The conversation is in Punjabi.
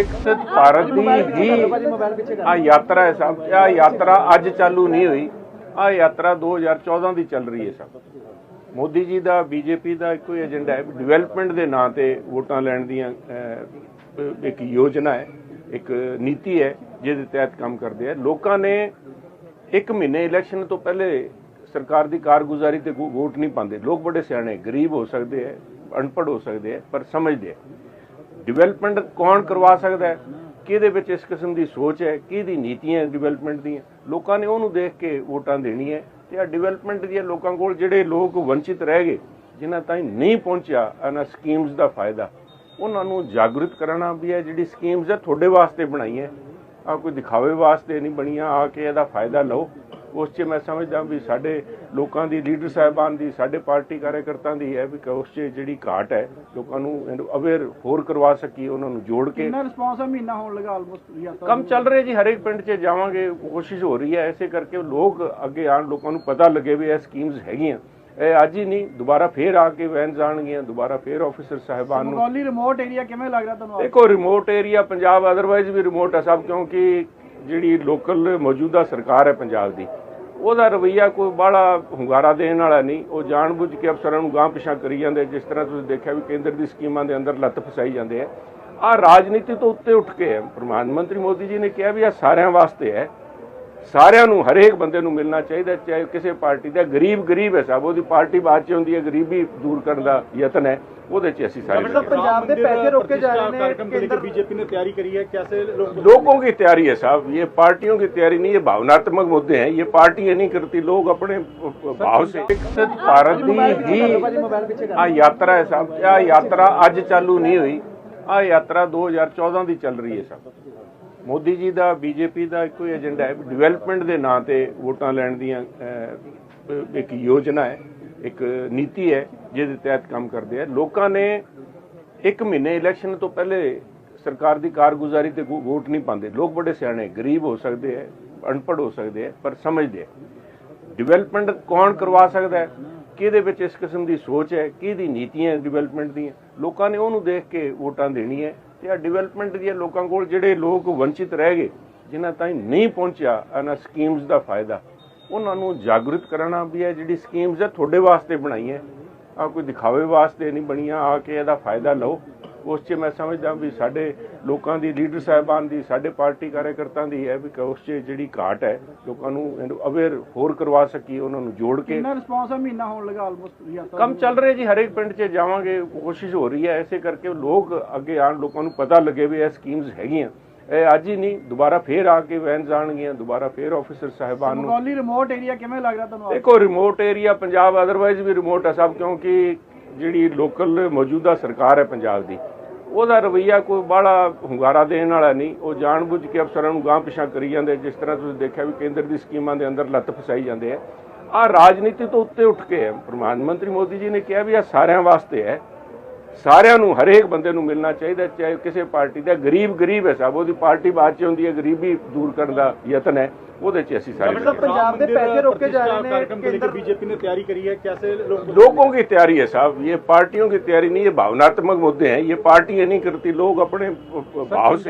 ਵਿਕਸਿਤ ਭਾਰਤ ਦੀ ਹੀ ਆ ਯਾਤਰਾ ਹੈ ਸਭ ਆ ਯਾਤਰਾ ਅੱਜ ਚਾਲੂ ਨਹੀਂ ਹੋਈ। ਆ ਯਾਤਰਾ 2014 ਦੀ ਚੱਲ ਰਹੀ ਹੈ ਸਭ। ਮੋਦੀ ਜੀ ਦਾ, ਬੀਜੇਪੀ ਦਾ ਇੱਕੋ ਹੀ ਏਜੰਡਾ ਹੈ। ਡਿਵੈਲਪਮੈਂਟ ਦੇ ਨਾਂ ਤੇ ਵੋਟਾਂ ਲੈਣ ਦੀਆਂ ਇੱਕ ਯੋਜਨਾ ਹੈ, ਇੱਕ ਨੀਤੀ ਹੈ, ਜਿਹਦੇ ਤਹਿਤ ਕੰਮ ਕਰਦੇ ਆ। ਲੋਕਾਂ ਨੇ ਇੱਕ ਮਹੀਨੇ ਇਲੈਕਸ਼ਨ ਤੋਂ ਪਹਿਲੇ ਸਰਕਾਰ ਦੀ ਕਾਰਗੁਜ਼ਾਰੀ ਤੇ ਵੋਟ ਨਹੀਂ ਪਾਉਂਦੇ। ਲੋਕ ਬੜੇ ਸਿਆਣੇ, ਗਰੀਬ ਹੋ ਸਕਦੇ ਹੈ, ਅਨਪੜ੍ਹ ਹੋ ਸਕਦੇ ਹੈ, ਪਰ ਸਮਝਦੇ ਹੈ। ਡਿਵੈਲਪਮੈਂਟ ਕੌਣ ਕਰਵਾ ਸਕਦਾ ਹੈ? ਕਿਹਦੇ ਵਿੱਚ ਇਸ ਕਿਸਮ ਦੀ ਸੋਚ ਹੈ? ਕਿਹਦੀ ਨੀਤੀਆਂ ਡਿਵੈਲਪਮੈਂਟ ਦੀਆਂ? ਲੋਕਾਂ ਨੇ ਉਹਨੂੰ ਦੇਖ ਕੇ ਵੋਟਾਂ ਦੇਣੀਆਂ ਤੇ ਆ ਡਿਵੈਲਪਮੈਂਟ ਦੀਆਂ ਲੋਕਾਂ ਕੋਲ ਜਿਹੜੇ ਲੋਕ ਵੰਚਿਤ ਰਹਿ ਗਏ, ਜਿਨ੍ਹਾਂ ਤਾਈਂ ਨਹੀਂ ਪਹੁੰਚਿਆ, ਇਹਨਾਂ ਸਕੀਮਸ ਦਾ ਫਾਇਦਾ। ਉਹਨਾਂ ਨੂੰ ਜਾਗਰੂਕ ਕਰਨਾ ਵੀ ਹੈ, ਜਿਹੜੀ ਸਕੀਮਸ ਹੈ, ਤੁਹਾਡੇ ਵਾਸਤੇ ਬਣਾਈ ਹੈ। ਆ ਕੋਈ ਦਿਖਾਵੇ ਵਾਸਤੇ ਨਹੀਂ ਬਣੀਆਂ ਆ ਕੇ ਇਹਦਾ ਫਾਇਦਾ ਲਓ। ਉਸ 'ਚ ਮੈਂ ਸਮਝਦਾ ਵੀ ਸਾਡੇ ਲੋਕਾਂ ਦੀ ਲੀਡਰ ਸਾਹਿਬਾਨ ਦੀ ਸਾਡੇ ਪਾਰਟੀ ਕਾਰਜਕਰਤਾਂ ਦੀ ਹੈ ਵੀ ਉਸ 'ਚ ਜਿਹੜੀ ਘਾਟ ਹੈ ਲੋਕਾਂ ਨੂੰ ਅਵੇਅਰ ਹੋਰ ਕਰਵਾ ਸਕੀ ਉਹਨਾਂ ਨੂੰ ਜੋੜ ਕੇ। ਕਿੰਨਾ ਰਿਸਪੌਂਸ ਹੈ ਮਹੀਨਾ ਹੋਣ ਲੱਗਾ ਆਲਮੋਸਟ ਕੰਮ ਚੱਲ ਰਿਹਾ ਜੀ ਹਰੇਕ ਪਿੰਡ 'ਚ ਜਾਵਾਂਗੇ ਕੋਸ਼ਿਸ਼ ਹੋ ਰਹੀ ਹੈ ਐਸੇ ਕਰਕੇ ਲੋਕ ਅੱਗੇ ਆਣ ਲੋਕਾਂ ਨੂੰ ਪਤਾ ਲੱਗੇ ਵੀ ਇਹ ਸਕੀਮਸ ਹੈਗੀਆਂ। ਇਹ ਅੱਜ ਹੀ ਨਹੀਂ ਦੁਬਾਰਾ ਫੇਰ ਆ ਕੇ ਵੈਨ ਜਾਣਗੀਆਂ ਦੁਬਾਰਾ ਫੇਰ ਆਫੀਸਰ ਸਾਹਿਬਾਨ ਨੂੰ। ਮੰਗੋਲੀ ਰਿਮੋਟ ਏਰੀਆ ਕਿਵੇਂ ਲੱਗ ਰਿਹਾ ਤੁਹਾਨੂੰ? ਦੇਖੋ ਰਿਮੋਟ ਏਰੀਆ ਪੰਜਾਬ ਅਦਰਵਾਈਜ਼ ਵੀ ਰਿਮੋਟ ਹੈ ਸਭ ਕਿਉਂਕਿ ਜਿਹੜੀ ਲੋਕਲ ਮੌਜੂਦਾ ਸਰਕਾਰ ਹੈ ਪੰਜਾਬ ਦੀ ਉਹਦਾ ਰਵਈਆ ਕੋਈ ਬਾਹਲਾ ਹੁੰਗਾਰਾ ਦੇਣ ਵਾਲਾ ਨਹੀਂ। ਉਹ ਜਾਣਬੁੱਝ ਕੇ ਅਫਸਰਾਂ ਨੂੰ ਗਾਂਹ ਪਿਛਾਂ ਕਰੀ ਜਾਂਦੇ। ਜਿਸ ਤਰ੍ਹਾਂ ਤੁਸੀਂ ਦੇਖਿਆ ਵੀ ਕੇਂਦਰ ਦੀ ਸਕੀਮਾਂ ਦੇ ਅੰਦਰ ਲੱਤ ਫਸਾਈ ਜਾਂਦੇ ਆ। ਆ ਰਾਜਨੀਤੀ ਤੋਂ ਉੱਤੇ ਉੱਠ ਕੇ ਹੈ। ਪ੍ਰਧਾਨ ਮੰਤਰੀ ਮੋਦੀ ਜੀ ਨੇ ਕਿਹਾ ਵੀ ਆ ਸਾਰਿਆਂ ਵਾਸਤੇ ਹੈ। ਸਾਰਿਆਂ ਨੂੰ ਹਰੇਕ ਬੰਦੇ ਨੂੰ ਮਿਲਣਾ ਚਾਹੀਦਾ। ਚਾਹੇ ਕਿਸੇ ਪਾਰਟੀ ਦਾ ਗਰੀਬ ਗਰੀਬ ਹੈ ਸਭ, ਉਹਦੀ ਪਾਰਟੀ ਬਾਅਦ ਚ ਹੁੰਦੀ ਹੈ, ਗਰੀਬੀ ਦੂਰ ਕਰਨ ਦਾ ਯਤਨ ਹੈ। ਉਹਦੇ ਚ ਅਸੀਂ ਸਾਰੇ ਲੱਗੇ। ਪੰਜਾਬ ਦੇ ਪੈਸੇ ਰੋਕੇ ਜਾ ਰਹੇ ਨੇ कार्यक्रम के लिए ਕੇਂਦਰ बीजेपी ने तैयारी करी है कैसे लोग लोगों की तैयारी है साहब ये पार्टियों की तैयारी नहीं ये भावनात्मक मुद्दे हैं ये पार्टियां नहीं करती लोग अपने भाव से विकसित भारत ਦੀ ਹੀ ਆ ਯਾਤਰਾ ਹੈ ਸਭ ਆ ਯਾਤਰਾ ਅੱਜ ਚਾਲੂ ਨਹੀਂ ਹੋਈ ਆ ਯਾਤਰਾ 2014 ਦੀ ਚੱਲ ਰਹੀ ਹੈ ਸਭ ਮੋਦੀ ਜੀ ਦਾ ਬੀਜੇਪੀ ਦਾ ਇੱਕੋ ਹੀ ਏਜੰਡਾ ਹੈ ਡਿਵੈਲਪਮੈਂਟ ਦੇ ਨਾਂ ਤੇ ਵੋਟਾਂ ਲੈਣ ਦੀਆਂ ਅਹ, ਇੱਕ ਯੋਜਨਾ ਹੈ ਇੱਕ ਨੀਤੀ ਹੈ, ਜਿਹਦੇ ਤਹਿਤ ਕੰਮ ਕਰਦੇ ਆ। ਲੋਕਾਂ ਨੇ ਇੱਕ ਮਹੀਨੇ ਇਲੈਕਸ਼ਨ ਤੋਂ ਪਹਿਲੇ ਸਰਕਾਰ ਦੀ ਕਾਰਗੁਜ਼ਾਰੀ ਤੇ ਵੋਟ ਨਹੀਂ ਪਾਉਂਦੇ। ਲੋਕ ਬੜੇ ਸਿਆਣੇ ਗਰੀਬ ਹੋ ਸਕਦੇ ਹੈ ਅਨਪੜ੍ਹ ਹੋ ਸਕਦੇ ਹੈ ਪਰ ਸਮਝਦੇ ਹੈ ਡਿਵੈਲਪਮੈਂਟ ਕੌਣ ਕਰਵਾ ਸਕਦਾ ਹੈ? ਕਿਹਦੇ ਵਿੱਚ ਇਸ ਕਿਸਮ ਦੀ ਸੋਚ ਹੈ? ਕਿਹਦੀ ਨੀਤੀਆਂ ਡਿਵੈਲਪਮੈਂਟ ਦੀਆਂ? ਲੋਕਾਂ ਨੇ ਉਹਨੂੰ ਦੇਖ ਕੇ ਵੋਟਾਂ ਦੇਣੀਆਂ ਤੇ ਆ ਡਿਵੈਲਪਮੈਂਟ ਦੀਆਂ ਲੋਕਾਂ ਕੋਲ ਜਿਹੜੇ ਲੋਕ ਵੰਚਿਤ ਰਹਿ ਗਏ, ਜਿਨ੍ਹਾਂ ਤਾਈਂ ਨਹੀਂ ਪਹੁੰਚਿਆ, ਇਹਨਾਂ ਸਕੀਮਸ ਦਾ ਫਾਇਦਾ। ਉਹਨਾਂ ਨੂੰ ਜਾਗਰੂਕ ਕਰਨਾ ਵੀ ਇਹ ਜਿਹੜੀ ਸਕੀਮਸ ਹੈ ਤੁਹਾਡੇ ਵਾਸਤੇ ਬਣਾਈਆਂ ਆ ਕੋਈ ਦਿਖਾਵੇ ਵਾਸਤੇ ਨਹੀਂ ਬਣੀਆਂ ਆ ਕੇ ਇਹਦਾ ਫਾਇਦਾ ਲਓ। ਉਸ 'ਚ ਮੈਂ ਸਮਝਦਾ ਵੀ ਸਾਡੇ ਲੋਕਾਂ ਦੀ ਲੀਡਰ ਸਾਹਿਬਾਨ ਦੀ ਸਾਡੇ ਪਾਰਟੀ ਕਾਰਜਕਰਤਾਂ ਦੀ ਹੈ ਵੀ ਉਸ 'ਚ ਜਿਹੜੀ ਘਾਟ ਹੈ ਲੋਕਾਂ ਨੂੰ ਅਵੇਅਰ ਹੋਰ ਕਰਵਾ ਸਕੀ ਉਹਨਾਂ ਨੂੰ ਜੋੜ ਕੇ। ਕਿੰਨਾ ਰਿਸਪੌਂਸ ਹੈ ਮਹੀਨਾ ਹੋਣ ਲੱਗਾ ਆਲਮੋਸਟ ਕੰਮ ਚੱਲ ਰਿਹਾ ਜੀ ਹਰੇਕ ਪਿੰਡ 'ਚ ਜਾਵਾਂਗੇ ਕੋਸ਼ਿਸ਼ ਹੋ ਰਹੀ ਹੈ ਐਸੇ ਕਰਕੇ ਲੋਕ ਅੱਗੇ ਆਣ ਲੋਕਾਂ ਨੂੰ ਪਤਾ ਲੱਗੇ ਵੀ ਇਹ ਸਕੀਮਸ ਹੈਗੀਆਂ। ਇਹ ਅੱਜ ਹੀ ਨਹੀਂ ਦੁਬਾਰਾ ਫੇਰ ਆ ਕੇ ਵੈਨ ਜਾਣਗੀਆਂ ਦੁਬਾਰਾ ਫੇਰ ਆਫੀਸਰ ਸਾਹਿਬਾਨ ਨੂੰ। ਮੰਗੋਲੀ ਰਿਮੋਟ ਏਰੀਆ ਕਿਵੇਂ ਲੱਗ ਰਿਹਾ ਤੁਹਾਨੂੰ ਦੇਖੋ ਰਿਮੋਟ ਏਰੀਆ ਪੰਜਾਬ ਅਦਰਵਾਈਜ਼ ਵੀ ਰਿਮੋਟ ਹੈ ਸਭ ਕਿਉਂਕਿ ਜਿਹੜੀ ਲੋਕਲ ਮੌਜੂਦਾ ਸਰਕਾਰ ਹੈ ਪੰਜਾਬ ਦੀ ਉਹਦਾ ਰਵਈਆ ਕੋਈ ਬਾਹਲਾ ਹੁੰਗਾਰਾ ਦੇਣ ਵਾਲਾ ਨਹੀਂ। ਉਹ ਜਾਣਬੁੱਝ ਕੇ ਅਫਸਰਾਂ ਨੂੰ ਗਾਂਹ ਪਿਛਾਂ ਕਰੀ ਜਾਂਦੇ ਜਿਸ ਤਰ੍ਹਾਂ ਤੁਸੀਂ ਦੇਖਿਆ ਵੀ ਕੇਂਦਰ ਦੀ ਸਕੀਮਾਂ ਦੇ ਅੰਦਰ ਲੱਤ ਫਸਾਈ ਜਾਂਦੇ ਆ। ਆ ਰਾਜਨੀਤੀ ਤੋਂ ਉੱਤੇ ਉੱਠ ਕੇ ਹੈ। ਪ੍ਰਧਾਨ ਮੰਤਰੀ ਮੋਦੀ ਜੀ ਨੇ ਕਿਹਾ ਵੀ ਆ ਸਾਰਿਆਂ ਵਾਸਤੇ ਹੈ। ਸਾਰਿਆਂ ਨੂੰ ਹਰੇਕ ਬੰਦੇ ਨੂੰ ਮਿਲਣਾ ਚਾਹੀਦਾ ਚਾਹੇ ਕਿਸੇ ਪਾਰਟੀ ਦਾ ਗਰੀਬ ਗਰੀਬ ਹੈ ਸਭ ਉਹਦੀ ਪਾਰਟੀ ਬਾਅਦ ਚ ਹੁੰਦੀ ਹੈ ਗਰੀਬੀ ਦੂਰ ਕਰਨ ਦਾ ਯਤਨ ਹੈ ਉਹਦੇ ਚ ਅਸੀਂ ਸਾਰੇ ਲੱਗੇ। ਪੰਜਾਬ ਦੇ ਪੈਸੇ ਰੋਕੇ ਜਾ ਰਹੇ ਨੇ कार्यक्रम के लिए ਕੇਂਦਰ बीजेपी ने तैयारी करी है कैसे लोग लोगों की तैयारी है साहब ये पार्टियों की तैयारी नहीं ये भावनात्मक मुद्दे हैं ये पार्टियां नहीं करती लोग अपने भाव से